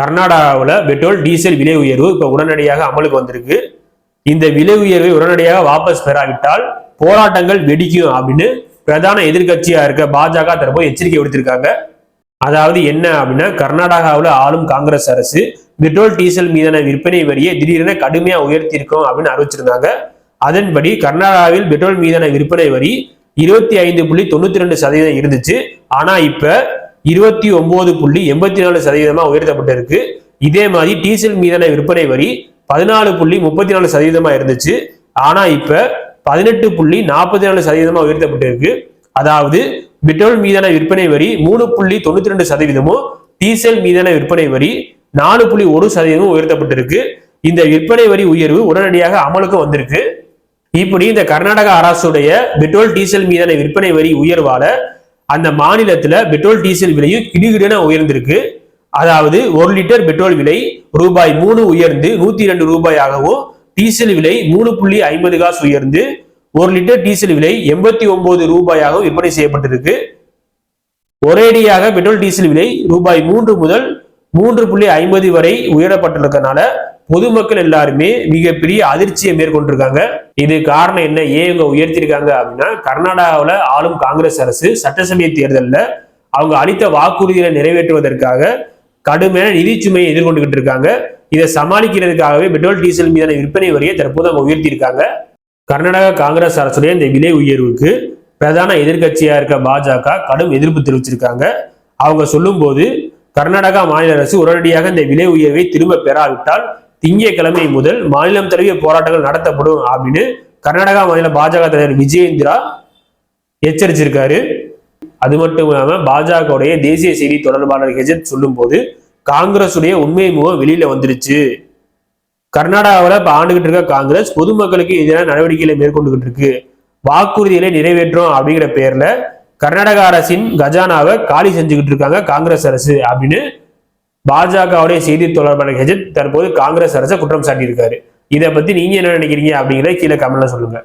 கர்நாடகாவில் petrol diesel விலை உயர்வு இப்போ உடனடியாக அமலுக்கு வந்திருக்கு. இந்த விலை உயர்வை உடனடியாக வாபஸ் பெறாவிட்டால் போராட்டங்கள் வெடிக்கும் அப்படின்னு பிரதான எதிர்க்கட்சியா இருக்க பாஜக தரப்பு எச்சரிக்கை விடுத்திருக்காங்க. அதாவது என்ன அப்படின்னா கர்நாடகாவில் ஆளும் காங்கிரஸ் அரசு பெட்ரோல் டீசல் மீதான விற்பனை வரியை திடீரென கடுமையாக உயர்த்தியிருக்கோம் அப்படின்னு அறிவிச்சிருந்தாங்க. அதன்படி கர்நாடகாவில் பெட்ரோல் மீதான விற்பனை வரி இருபத்தி ஐந்து புள்ளி தொண்ணூத்தி ரெண்டு சதவீதம் இருந்துச்சு. ஆனா இப்ப இருபத்தி ஒன்பது புள்ளி எண்பத்தி நாலு சதவீதமா உயர்த்தப்பட்டிருக்கு. இதே மாதிரி டீசல் மீதான விற்பனை வரி பதினாலு புள்ளி முப்பத்தி நாலு சதவீதமா இருந்துச்சு. ஆனா இப்ப பதினெட்டு புள்ளி நாற்பத்தி நாலு சதவீதமா உயர்த்தப்பட்டிருக்கு. அதாவது பெட்ரோல் மீதான விற்பனை வரி மூணு புள்ளி தொண்ணூத்தி ரெண்டு சதவீதமும் டீசல் மீதான விற்பனை வரி நாலு புள்ளி ஒரு சதவீதமும் உயர்த்தப்பட்டிருக்கு. இந்த விற்பனை வரி உயர்வு உடனடியாக அமலுக்கு வந்திருக்கு. இப்படி இந்த கர்நாடக அரசுடைய பெட்ரோல் டீசல் மீதான விற்பனை வரி உயர்வால அந்த மாநிலத்துல பெட்ரோல் டீசல் விலையும் கிடுகிடன உயர்ந்திருக்கு. அதாவது ஒரு லிட்டர் பெட்ரோல் விலை ரூபாய் மூணு உயர்ந்து நூத்தி ரெண்டு ரூபாயாகவும் டீசல் விலை மூணு புள்ளி ஐம்பது காசு உயர்ந்து ஒரு லிட்டர் டீசல் விலை எண்பத்தி ஒன்பது ரூபாயாகவும் விற்பனை செய்யப்பட்டிருக்கு. ஒரேடியாக பெட்ரோல் டீசல் விலை ரூபாய் மூன்று முதல் மூன்று புள்ளி ஐம்பது வரை உயரப்பட்டிருக்கனால பொதுமக்கள் எல்லாருமே மிகப்பெரிய அதிர்ச்சியை மேற்கொண்டிருக்காங்க. இது காரணம் என்ன? ஏன் இவங்க உயர்த்திருக்காங்க அப்படின்னா கர்நாடகாவில் ஆளும் காங்கிரஸ் அரசு சட்டசபை தேர்தலில் அவங்க அளித்த வாக்குறுதிகளை நிறைவேற்றுவதற்காக கடுமையான நிதி சுமையை எதிர்கொண்டுகிட்டு இருக்காங்க. இதை சமாளிக்கிறதுக்காகவே பெட்ரோல் டீசல் மீதான விற்பனை வரியை தற்போது அவங்க உயர்த்தியிருக்காங்க. கர்நாடக காங்கிரஸ் அரசுடைய இந்த விலை உயர்வுக்கு பிரதான எதிர்கட்சியா இருக்க பாஜக கடும் எதிர்ப்பு தெரிவிச்சிருக்காங்க. அவங்க சொல்லும்போது கர்நாடகா மாநில அரசு உடனடியாக இந்த விலை உயர்வை திரும்ப பெறாவிட்டால் திங்கட்கிழமை முதல் மாநிலம் தழுவிய போராட்டங்கள் நடத்தப்படும் அப்படின்னு கர்நாடகா மாநில பாஜக தலைவர் விஜயேந்திரா எச்சரிச்சிருக்காரு. அது மட்டும் இல்லாம பாஜகவுடைய தேசிய செய்தி தொடர்பாளர் ஹெஜத் சொல்லும்போது காங்கிரசுடைய உண்மை முகம் வெளியில வந்துருச்சு. கர்நாடகாவில் இப்போ ஆண்டுகிட்டு இருக்க காங்கிரஸ் பொதுமக்களுக்கு எதிரான நடவடிக்கைகளை மேற்கொண்டுகிட்டு இருக்கு வாக்குறுதிகளை நிறைவேற்றும் அப்படிங்கிற பேர்ல கர்நாடக அரசின் கஜானாவை காலி செஞ்சுக்கிட்டு இருக்காங்க காங்கிரஸ் அரசு அப்படின்னு பாஜகவுடைய செய்தி தொடர்பான ஹெஜத் தற்போது காங்கிரஸ் அரசை குற்றம் சாட்டியிருக்காரு. இதை பத்தி நீங்க என்ன நினைக்கிறீங்க அப்படிங்கிறத கீழே கமெண்ட்ல சொல்லுங்க.